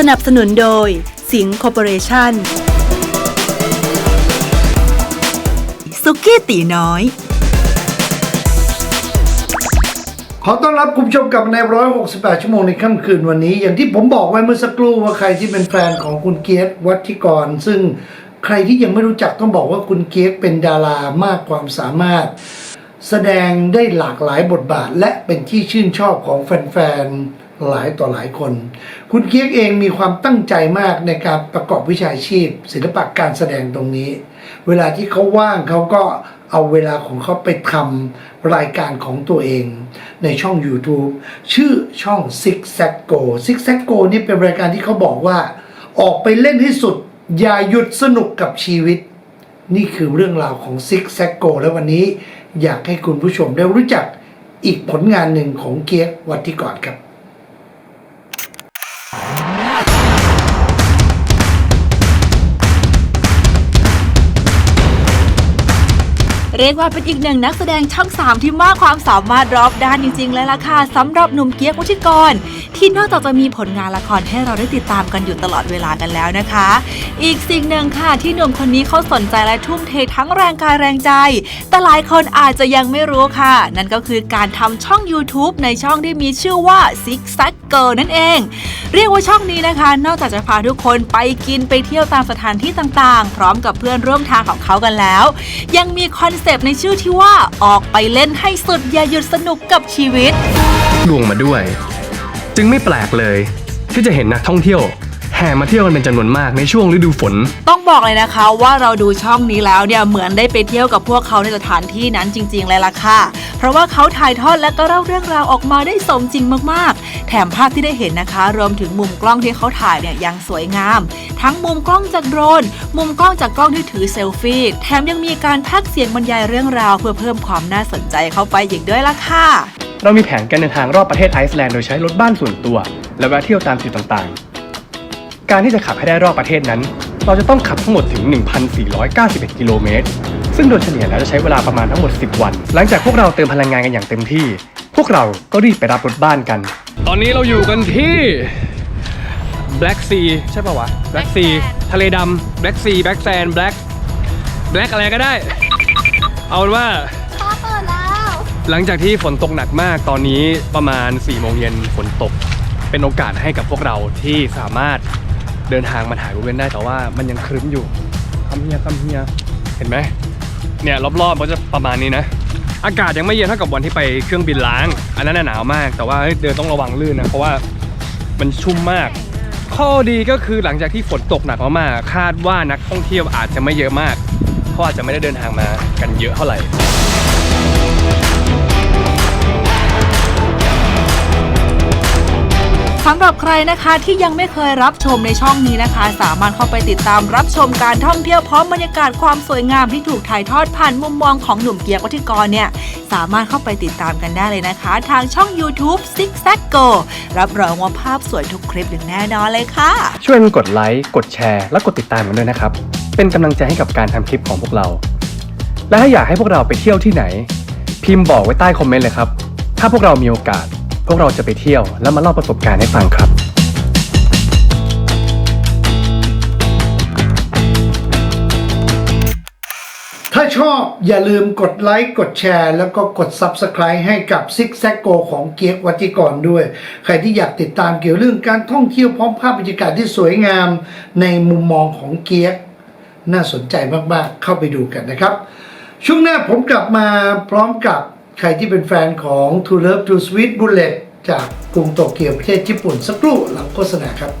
สนับสนุนโดย สิงห์คอร์ปอเรชั่นสุกี้ตีน้อย ขอต้อนรับคุณผู้ชมกลับใน 168 ชั่วโมงในค่ำคืนวันนี้ อย่างที่ผมบอกไว้เมื่อสักครู่ว่าใครที่เป็นแฟนของคุณเกียรติวัฒิกร ซึ่งใครที่ยังไม่รู้จักต้องบอกว่าคุณเกียรติเป็นดารามากความสามารถ แสดงได้หลากหลายบทบาทและเป็นที่ชื่นชอบของแฟนๆ หลายต่อหลายคน คุณเกียรติเองมีความตั้งใจมากในการประกอบวิชาชีพ ศิลปะการแสดงตรงนี้ เวลาที่เขาว่างเขาก็เอาเวลาของเขาไปทำรายการของตัวเอง ในช่อง YouTube ชื่อช่อง Six s a c Go Six s a c Go นี่เป็นรายการที่เขาบอกว่า ออกไปเล่นให้สุด อย่าหยุดสนุกกับชีวิต นี่คือเรื่องราวของ Six s a c Go และวันนี้อยากให้คุณผู้ชมได้รู้จักอีกผลงานหนึ่งของเกียรติวัติกรครับ เรียกว่าเป็นอีกหนึ่งนักแสดงช่องสามที่มากความสามารถรอบด้านจริง ๆ เลยล่ะค่ะสำหรับหนุ่มเกียกวุฒิกร ที่นอกจากจะมีผลงานละครให้เราได้ติดตามกันอยู่ตลอดเวลากันแล้วนะคะ อีกสิ่งหนึ่งค่ะที่หนุ่มคนนี้เขาสนใจและทุ่มเททั้งแรงกายแรงใจ แต่หลายคนอาจจะยังไม่รู้ค่ะ นั่นก็คือการทำช่อง YouTube ในช่องที่มีชื่อว่า Six s a c Girl นั่นเอง เรียกว่าช่องนี้นะคะ นอกจากจะพาทุกคนไปกินไปเที่ยวตามสถานที่ต่างๆ พร้อมกับเพื่อนร่วมทางของเขากันแล้ว ยังมีคอนเซปต์ในชื่อที่ว่าออกไปเล่นให้สุดอย่าหยุดสนุกกับชีวิตดวงมาด้วย จึงไม่แปลกเลย ที่จะเห็นนักท่องเที่ยว แห่มาเที่ยวกันเป็นจำนวนมากในช่วงฤดูฝน ต้องบอกเลยนะคะว่าเราดูช่องนี้แล้วเนี่ยเหมือนได้ไปเที่ยวกับพวกเขาในสถานที่นั้นจริง ๆ เลยล่ะค่ะ เพราะว่าเขาถ่ายทอดและก็เล่าเรื่องราวออกมาได้สมจริงมากๆ แถมภาพที่ได้เห็นนะคะ รวมถึงมุมกล้องที่เขาถ่ายเนี่ยยังสวยงาม ทั้งมุมกล้องจากโดรน มุมกล้องจากกล้องที่ถือเซลฟี่ แถมยังมีการพากย์เสียงบรรยายเรื่องราว เพื่อเพิ่มความน่าสนใจเข้าไปอีกด้วยล่ะค่ะเรามีแผนการเดินทางรอบประเทศไอซ์แลนด์โดยใช้รถบ้านส่วนตัว และแวะเที่ยวตามจุดต่างๆ การที่จะขับให้ได้รอบประเทศนั้น เราจะต้องขับทั้งหมดถึง 1,491 กิโลเมตร ซึ่งโดยเฉลี่ยแล้วจะใช้เวลาประมาณทั้งหมด 10 วัน หลังจากพวกเราเติมพลังงานกันอย่างเต็มที่ พวกเราก็รีบไปรับรถบ้านกัน ตอนนี้เราอยู่กันที่ Black Sea ใช่ป่าวะ Black Sea ทะเลดำ Black Sea Black Sand Black Black อะไรก็ได้ เอาเป็นว่าหลังจากที่ฝนตกหนักมากตอนนี้ประมาณ4ี่โมงเย็นฝนตก เป็นโอกาสให้กับพวกเราที่สามารถ เดินทางมาถ่ายรูปเล่นได้แต่ว่ามันยังครึ้มอยู่คำเฮียคำเฮียเห็นไหมเนี่ยรอบๆก็จะประมาณนี้นะ อากาศยังไม่เย็นเท่ากับวันที่ไปเครื่องบินล้าง อันนั้นหนาวมาก แต่ว่าเฮ้ยเดินต้องระวังลื่นนะเพราะว่ามันชุ่มมาก ข้อดีก็คือหลังจากที่ฝนตกหนักมากๆคาดว่านักท่องเที่ยวอาจจะไม่เยอะมากเพราะอาจจะไม่ได้เดินทางมากันเยอะเท่าไหร่ สำหรับใครนะคะที่ยังไม่เคยรับชมในช่องนี้นะคะ สามารถเข้าไปติดตามรับชมการท่องเที่ยวพร้อมบรรยากาศความสวยงามที่ถูกถ่ายทอดผ่านมุมมองของหนุ่มเกียร์วัฒกรเนี่ยสามารถเข้าไปติดตามกันได้เลยนะคะ ทางช่อง YouTube Six s a c Go รับรองว่าภาพสวยทุกคลิปอย่างแน่นอนเลยค่ะ ช่วยกันกดไลค์กดแชร์ และกดติดตามกันด้วยนะครับ เป็นกำลังใจให้กับการทำคลิปของพวกเรา และถ้าอยากให้พวกเราไปเที่ยวที่ไหน พิมพ์บอกไว้ใต้คอมเมนต์เลยครับถ้าพวกเรามีโอกาส พวกเราจะไปเที่ยวแล้วมาเล่าประสบการณ์ให้ฟังครับ ถ้าชอบอย่าลืมกดไลค์กดแชร์ แล้วก็กด Subscribe ให้กับ Six s a c Go ของเกียร์วัติกรด้วย ใครที่อยากติดตามเกี่ยวเรื่องการท่องเที่ยวพร้อมภาพบรรยากาศที่สวยงามในมุมมองของเกียร์น่าสนใจมากๆ เข้าไปดูกันนะครับ ช่วงหน้าผมกลับมาพร้อมกับ ใครที่เป็นแฟนของ To Love To Sweet Bullet จากกรุงโตเกียวประเทศญี่ปุ่นสักครู่หลังโฆษณาครับ